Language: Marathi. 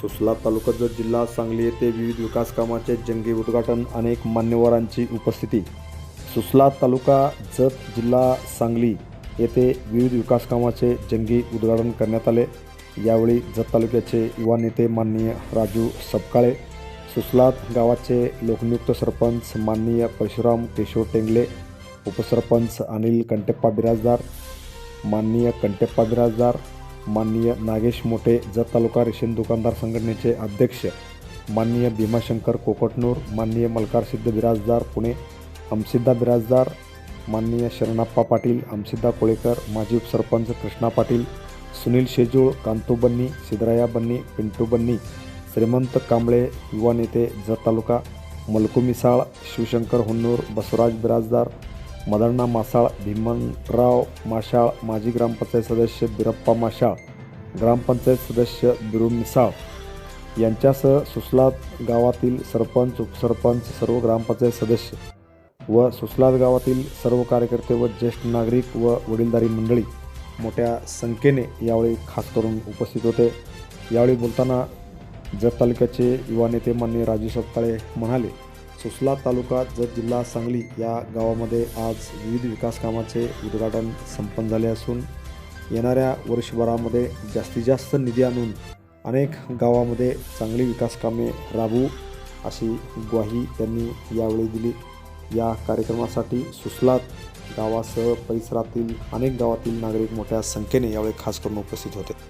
सुसला तालुका जत जिल्हा सांगली येथे विविध विकास कामाचे जंगी उद्घाटन अनेक मान्यवरांची उपस्थिती. सुसला तालुका जत जिल्हा सांगली येथे विविध विकास कामाचे जंगी उद्घाटन करण्यात आले. यावेळी जत तालुक्याचे युवा नेते माननीय राजू सपकाळे सुसलात गावाचे लोकनियुक्त सरपंच माननीय परशुराम केशव टेंगले उपसरपंच अनिल कंटेप्पा बिराजदार माननीय कंटेप्पा बिराजदार माननीय नागेश मोठे जत तालुका रेशन दुकानदार संघटनेचे अध्यक्ष माननीय भीमाशंकर कोकटनूर माननीय मल्कार सिद्ध बिराजदार पुणे अमसिद्धा बिराजदार माननीय शरणाप्पा पाटील अमसिद्धा कोळेकर माजी उपसरपंच कृष्णा पाटील सुनील शेजूळ कांतू बन्नी सिद्धराया बन्नी पिंटू बन्नी श्रीमंत कांबळे युवा नेते जत तालुका मलकू मिसाळ शिवशंकर हुन्नूर बसवराज बिराजदार मदण्णा मासाळ भीमनराव माशाळ माजी ग्रामपंचायत सदस्य बिरप्पा माशाळ ग्रामपंचायत सदस्य बिरू मिसाळ यांच्यासह सुसलात गावातील सरपंच उपसरपंच सर्व ग्रामपंचायत सदस्य व सुसलात गावातील सर्व कार्यकर्ते व ज्येष्ठ नागरिक व वडीलधारी मंडळी मोठ्या संख्येने यावेळी खास करून उपस्थित होते. यावेळी बोलताना जत तालुक्याचे युवा नेते माननीय राजू सत्ताळे म्हणाले सुसला तालुका जत जिल्हा सांगली या गावामध्ये आज विविध विकास कामाचे उद्घाटन संपन्न झाले असून येणाऱ्या वर्षभरामध्ये जास्तीत जास्त निधी आणून अनेक गावामध्ये चांगली विकास कामे राबवू अशी ग्वाही त्यांनी यावेळी दिली. या कार्यक्रमासाठी सुसलात गावासह परिसरातील अनेक गावातील नागरिक मोठ्या संख्येने यावेळी खास करून उपस्थित होते.